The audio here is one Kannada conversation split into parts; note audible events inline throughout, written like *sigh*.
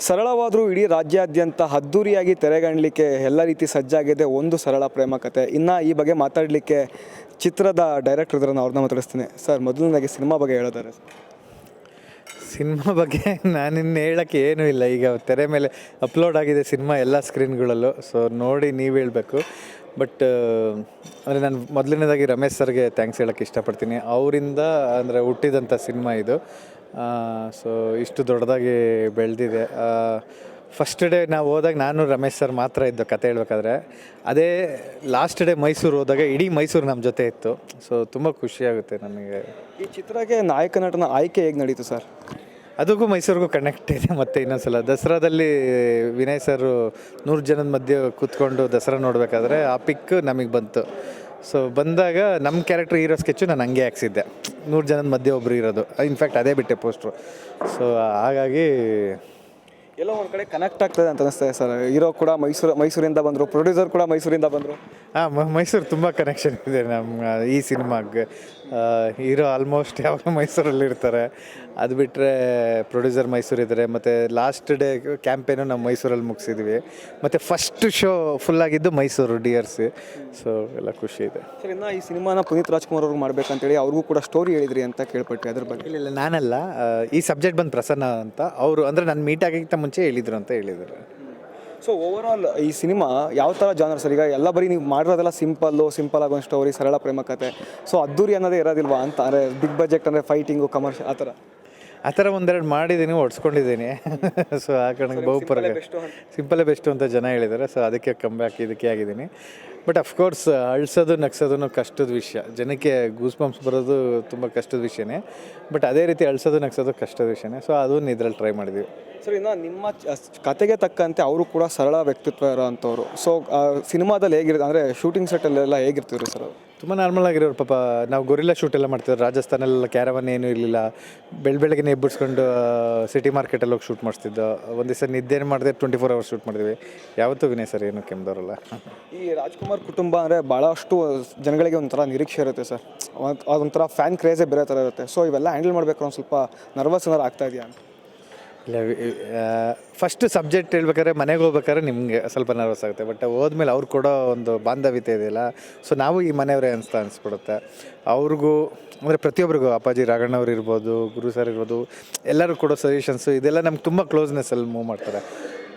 ಸರಳವಾದರೂ ಇಡೀ ರಾಜ್ಯಾದ್ಯಂತ ಅದ್ದೂರಿಯಾಗಿ ತೆರೆಗಾಣಲಿಕ್ಕೆ ಎಲ್ಲ ರೀತಿ ಸಜ್ಜಾಗಿದೆ ಒಂದು ಸರಳ ಪ್ರೇಮ ಕತೆ. ಇನ್ನು ಈ ಬಗ್ಗೆ ಮಾತಾಡಲಿಕ್ಕೆ ಚಿತ್ರದ ಡೈರೆಕ್ಟರ್ ಇದ್ರನ್ನ ಅವ್ರನ್ನ ಮಾತಾಡಿಸ್ತೀನಿ. ಸರ್, ಮೊದಲನೇದಾಗಿ ಸಿನಿಮಾ ಬಗ್ಗೆ ಹೇಳಿದ್ದಾರೆ. ಸಿನಿಮಾ ಬಗ್ಗೆ ನಾನಿನ್ನು ಹೇಳೋಕ್ಕೆ ಏನೂ ಇಲ್ಲ. ಈಗ ತೆರೆ ಮೇಲೆ ಅಪ್ಲೋಡ್ ಆಗಿದೆ ಸಿನಿಮಾ ಎಲ್ಲ ಸ್ಕ್ರೀನ್ಗಳಲ್ಲೂ, ಸೊ ನೋಡಿ ನೀವು ಹೇಳಬೇಕು. ಬಟ್, ಅಂದರೆ ನಾನು ಮೊದಲನೇದಾಗಿ ರಮೇಶ್ ಸರ್ಗೆ ಥ್ಯಾಂಕ್ಸ್ ಹೇಳೋಕ್ಕೆ ಇಷ್ಟಪಡ್ತೀನಿ. ಅವರಿಂದ, ಅಂದರೆ ಹುಟ್ಟಿದಂಥ ಸಿನಿಮಾ ಇದು. ಸೊ ಇಷ್ಟು ದೊಡ್ಡದಾಗಿ ಬೆಳೆದಿದೆ. ಫಸ್ಟ್ ಡೇ ನಾವು ಹೋದಾಗ ನಾನು ರಮೇಶ್ ಸರ್ ಮಾತ್ರ ಇದ್ದು ಕತೆ ಹೇಳ್ಬೇಕಾದ್ರೆ ಅದೇ ಲಾಸ್ಟ್ ಡೇ ಮೈಸೂರು ಹೋದಾಗ ಇಡೀ ಮೈಸೂರು ನಮ್ಮ ಜೊತೆ ಇತ್ತು. ಸೊ ತುಂಬ ಖುಷಿಯಾಗುತ್ತೆ ನನಗೆ ಈ ಚಿತ್ರಕ್ಕೆ ನಾಯಕ ನಟನ ಆಯ್ಕೆ ಹೇಗೆ ನಡೀತು ಸರ್ ಅದಕ್ಕೂ ಮೈಸೂರಿಗೂ ಕನೆಕ್ಟ್ ಇದೆ ಮತ್ತೆ ಇನ್ನೊಂದ್ಸಲ. ದಸರಾದಲ್ಲಿ ವಿನಯ್ ಸರ್ ನೂರು ಜನದ ಮಧ್ಯೆ ಕೂತ್ಕೊಂಡು ದಸರಾ ನೋಡಬೇಕಾದ್ರೆ ಆ ಪಿಕ್ ನಮಗೆ ಬಂತು. ಸೊ ಬಂದಾಗ ನಮ್ಮ ಕ್ಯಾರೆಕ್ಟರ್ ಇರೋ ಸ್ಕೆಚ್ಚು ನಾನು ಹಂಗೆ ಹಾಕ್ಸಿದ್ದೆ. ನೂರು ಜನದ ಮಧ್ಯೆ ಒಬ್ಬರು ಇರೋದು. ಇನ್ಫ್ಯಾಕ್ಟ್ ಅದೇ ಬಿಟ್ಟೆ ಪೋಸ್ಟ್ರು ಸೊ ಹಾಗಾಗಿ ಎಲ್ಲೋ ಒಂದು ಕಡೆ ಕನೆಕ್ಟ್ ಆಗ್ತದೆ ಅಂತ ಅನಿಸ್ತದೆ ಸರ್. ಹೀರೋ ಕೂಡ ಮೈಸೂರು ಮೈಸೂರಿಂದ ಬಂದರು ಪ್ರೊಡ್ಯೂಸರ್ ಕೂಡ ಮೈಸೂರಿಂದ ಬಂದರು. ಹಾಂ ಮೈಸೂರು ತುಂಬ ಕನೆಕ್ಷನ್ ಇದೆ ನಮ್ಮ ಈ ಸಿನಿಮಾಗೆ ಹೀರೋ ಆಲ್ಮೋಸ್ಟ್ ಯಾವಾಗ ಮೈಸೂರಲ್ಲಿ ಇರ್ತಾರೆ. ಅದು ಬಿಟ್ಟರೆ ಪ್ರೊಡ್ಯೂಸರ್ ಮೈಸೂರು ಇದ್ದಾರೆ ಮತ್ತು ಲಾಸ್ಟ್ ಡೇ ಕ್ಯಾಂಪೇನು ನಾವು ಮೈಸೂರಲ್ಲಿ ಮುಗಿಸಿದ್ವಿ. ಮತ್ತು ಫಸ್ಟ್ ಶೋ ಫುಲ್ ಆಗಿದ್ದು Mysuru D R C so ಎಲ್ಲ ಖುಷಿ ಇದೆ. ಸರ್ ಇನ್ನು ಈ ಸಿನಿಮಾನ ಪುನೀತ್ ರಾಜ್ಕುಮಾರ್ ಅವ್ರಿಗೆ ಮಾಡ್ಬೇಕಂತೇಳಿ ಅವ್ರಿಗೂ ಕೂಡ ಸ್ಟೋರಿ ಹೇಳಿದ್ರಿ ಅಂತ ಕೇಳ್ಪಟ್ಟೆ ಅದ್ರ ಬಗ್ಗೆ. ಇಲ್ಲ ನಾನಲ್ಲ. ಈ ಸಬ್ಜೆಕ್ಟ್ ಬಂದು ಪ್ರಸನ್ನ ಅಂತ. ಅವರು ಅಂದರೆ ನಾನು ಮೀಟ್ ಆಗೋಕ್ಕಿಂತ ಮುಂಚೆ ಹೇಳಿದ್ರು ಅಂತ ಹೇಳಿದರು ಸೊ ಓವರ್ ಆಲ್ ಈ ಸಿನಿಮಾ ಯಾವ ಥರ ಜಾನರ್ ಸರ್? ಈಗ ಎಲ್ಲ ಬರೀ ನೀವು ಮಾಡಿರೋದೆಲ್ಲ ಸಿಂಪಲ್ಲು ಸಿಂಪಲ್ ಆಗೋ ಸ್ಟೋರಿ ಸರಳ ಪ್ರೇಮ ಕತೆ. ಸೊ ಅದ್ದೂರಿ ಅನ್ನೋದೇ ಇರೋದಿಲ್ವಾ ಅಂತ? ಅಂದರೆ ಬಿಗ್ ಬಜೆಟ್ ಅಂದರೆ ಫೈಟಿಂಗು ಕಮರ್ಷಿಯಲ್ ಆ ಥರ ಆ ಥರ ಒಂದೆರಡು ಮಾಡಿದ್ದೀನಿ ಓಡಿಸ್ಕೊಂಡಿದ್ದೀನಿ ಸೊ *laughs* ಆ ಕಾರಣಕ್ಕೆ ಬಹುಪರ ಸಿಂಪಲೇ ಬೆಸ್ಟು ಅಂತ? ಜನ ಹೇಳಿದ್ದಾರೆ. ಸೊ ಅದಕ್ಕೆ ಕಮ್ ಬ್ಯಾಕ್ ಇದಕ್ಕೆ ಆಗಿದ್ದೀನಿ. ಬಟ್ ಅಫ್ಕೋರ್ಸ್ ಅಳಿಸೋದು, ನಗ್ಸೋದು ಕಷ್ಟದ ವಿಷಯ. ಜನಕ್ಕೆ ಗೂಸ್ ಬಂಪ್ಸ್ ಬರೋದು ತುಂಬ ಕಷ್ಟದ ವಿಷಯನೇ. ಬಟ್ ಅದೇ ರೀತಿ ಅಳಿಸೋದು, ನಗ್ಸೋದು ಕಷ್ಟದ ವಿಷಯನೇ. ಸೊ ಅದನ್ನು ಇದ್ರಲ್ಲಿ ಟ್ರೈ ಮಾಡಿದ್ವಿ. ಸರ್ ಇನ್ನು ನಿಮ್ಮ ಕತೆಗೆ ತಕ್ಕಂತೆ ಅವರು ಕೂಡ ಸರಳ ವ್ಯಕ್ತಿತ್ವ ಇರೋ ಅಂಥವ್ರು ಸೊ ಸಿನಿಮಾದಲ್ಲಿ ಹೇಗಿರುತ್ತೆ? ಅಂದರೆ ಶೂಟಿಂಗ್ ಸೆಟ್ಟಲ್ಲೆಲ್ಲ ಹೇಗಿರ್ತಿದ್ರು ಸರ್ ತುಂಬ ನಾರ್ಮಲ್ ಆಗಿರೋರು ಪಾಪ. ನಾವು ಗೊರಿಲ್ಲ ಶೂಟ್ ಎಲ್ಲ ಮಾಡ್ತಿದ್ರು. ರಾಜಸ್ಥಾನಲ್ಲೆಲ್ಲ ಕ್ಯಾರವನ್ ಏನೂ ಇರಲಿಲ್ಲ. ಬೆಳ ಬೆಳಗ್ಗೆ ಎಬ್ಬಿಡ್ಸ್ಕೊಂಡು ಸಿಟಿ ಮಾರ್ಕೆಟಲ್ಲಿ ಹೋಗಿ ಶೂಟ್ ಮಾಡಿಸ್ತಿದ್ದು. ಒಂದು ದಿವಸ ಏನು ಮಾಡಿದೆ ಟ್ವೆಂಟಿ ಫೋರ್ ಅವರ್ಸ್ ಶೂಟ್ ಮಾಡಿದ್ವಿ ಯಾವತ್ತೂ ವಿನಯ್ ಸರ್, ಏನು ಕೆಮ್ಮದವ್ರಲ್ಲ ಈ ರಾಜ್ಕುಮಾರ್ ಕುಟುಂಬ ಅಂದರೆ ಭಾಳಷ್ಟು ಜನಗಳಿಗೆ ಒಂಥರ ನಿರೀಕ್ಷೆ ಇರುತ್ತೆ ಸರ್. ಅದೊಂಥರ ಫ್ಯಾನ್ ಕ್ರೇಜೇ ಬೇರೆ ಥರ ಇರುತ್ತೆ. ಸೊ ಇವೆಲ್ಲ ಹ್ಯಾಂಡಲ್ ಮಾಡಬೇಕು ಒಂದು ಸ್ವಲ್ಪ ನರ್ವಸ್ ಏನಾರು ಆಗ್ತಾ ಇದೆಯಾ ಅಂತ. ಇಲ್ಲ ಫಸ್ಟ್ ಸಬ್ಜೆಕ್ಟ್ ಹೇಳ್ಬೇಕಾದ್ರೆ ಮನೆಗೆ ಹೋಗ್ಬೇಕಾದ್ರೆ ನಿಮಗೆ ಸ್ವಲ್ಪ ನರ್ವಸ್ ಆಗುತ್ತೆ. ಬಟ್ ಹೋದ್ಮೇಲೆ ಅವ್ರು ಕೊಡೋ ಒಂದು ಬಾಂಧವ್ಯತೆ ಇದೆಯಲ್ಲ ಸೊ ನಾವು ಈ ಮನೆಯವರೇ ಅನಿಸ್ತಾ ಅನಿಸ್ಬಿಡುತ್ತೆ. ಅವ್ರಿಗೂ, ಅಂದರೆ ಪ್ರತಿಯೊಬ್ಬರಿಗೂ ಅಪ್ಪಾಜಿ ರಾಘಣ್ಣವ್ರು ಇರ್ಬೋದು, ಗುರು ಸರ್ ಇರ್ಬೋದು, ಎಲ್ಲರೂ ಕೊಡೋ ಸಜೆಷನ್ಸು ಇದೆಲ್ಲ ನಮ್ಗೆ ತುಂಬ ಕ್ಲೋಸ್ನೆಸ್ಸಲ್ಲಿ ಮೂವ್ ಮಾಡ್ತಾರೆ.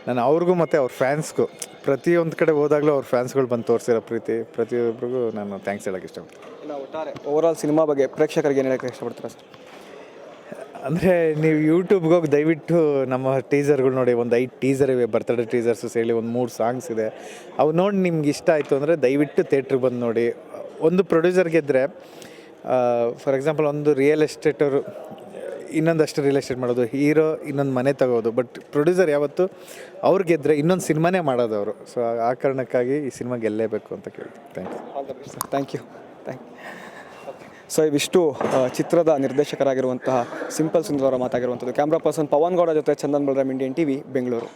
ನಾನು ಅವ್ರಿಗೂ ಮತ್ತು ಅವ್ರ ಫ್ಯಾನ್ಸ್ಗೂ ಪ್ರತಿಯೊಂದು ಕಡೆ ಹೋದಾಗಲೂ ಅವ್ರ ಫ್ಯಾನ್ಸ್ಗಳು ಬಂದು ತೋರಿಸಿರೋ ಪ್ರೀತಿ ಪ್ರತಿಯೊಬ್ಬರಿಗೂ ನಾನು ಥ್ಯಾಂಕ್ಸ್ ಹೇಳೋಕ್ಕೆ ಇಷ್ಟಪಡ್ತೀನಿ. ಓವರ್ ಆಲ್ ಸಿನಿಮಾ ಬಗ್ಗೆ ಪ್ರೇಕ್ಷಕರಿಗೆ ಏನು ಹೇಳೋಕ್ಕೆ ಇಷ್ಟಪಡ್ತೀರಾ ಸರ್? ಅಂದರೆ ನೀವು ಯೂಟ್ಯೂಬ್ಗೆ ಹೋಗಿ ದಯವಿಟ್ಟು ನಮ್ಮ ಟೀಸರ್ಗಳು ನೋಡಿ, ಒಂದು ಐದು ಟೀಸರ್ ಇವೆ ಬರ್ತಡೇ ಟೀಸರ್ಸಸ್ ಹೇಳಿ ಒಂದು ಮೂರು ಸಾಂಗ್ಸ್ ಇದೆ. ಅವು ನೋಡಿ ನಿಮ್ಗೆ ಇಷ್ಟ ಆಯಿತು ಅಂದರೆ ದಯವಿಟ್ಟು ಥೇಟ್ರಿಗೆ ಬಂದು ನೋಡಿ. ಒಂದು ಪ್ರೊಡ್ಯೂಸರ್ ಗೆದ್ದರೆ ಫಾರ್ ಎಕ್ಸಾಂಪಲ್ ಒಂದು ರಿಯಲ್ ಎಸ್ಟೇಟವರು ಇನ್ನೊಂದಷ್ಟು ರಿಯಲ್ ಎಸ್ಟೇಟ್ ಮಾಡೋದು ಹೀರೋ ಇನ್ನೊಂದು ಮನೆ ತಗೋದು ಬಟ್ ಪ್ರೊಡ್ಯೂಸರ್ ಯಾವತ್ತು ಅವ್ರು ಗೆದ್ದರೆ ಇನ್ನೊಂದು ಸಿನಿಮಾನೇ ಮಾಡೋದು ಅವರು. ಸೊ ಆ ಕಾರಣಕ್ಕಾಗಿ ಈ ಸಿನಿಮಾ ಗೆಲ್ಲೇಬೇಕು ಅಂತ ಕೇಳ್ತೀನಿ. Thank you sir thank you thank so ಇವಿಷ್ಟು ಚಿತ್ರದ ನಿರ್ದೇಶಕರಾಗಿರುವಂತಹ ಸಿಂಪಲ್ ಸುಂದರ ಮಾತಾಗಿರುವಂಥದ್ದು. ಕ್ಯಾಮ್ರಾ ಪರ್ಸನ್ ಪವನ್ ಗೌಡ ಜೊತೆ ಚಂದನ್ ಬಲರಾಮ್, ಇಂಡಿಯನ್ ಟಿವಿ, ಬೆಂಗಳೂರು.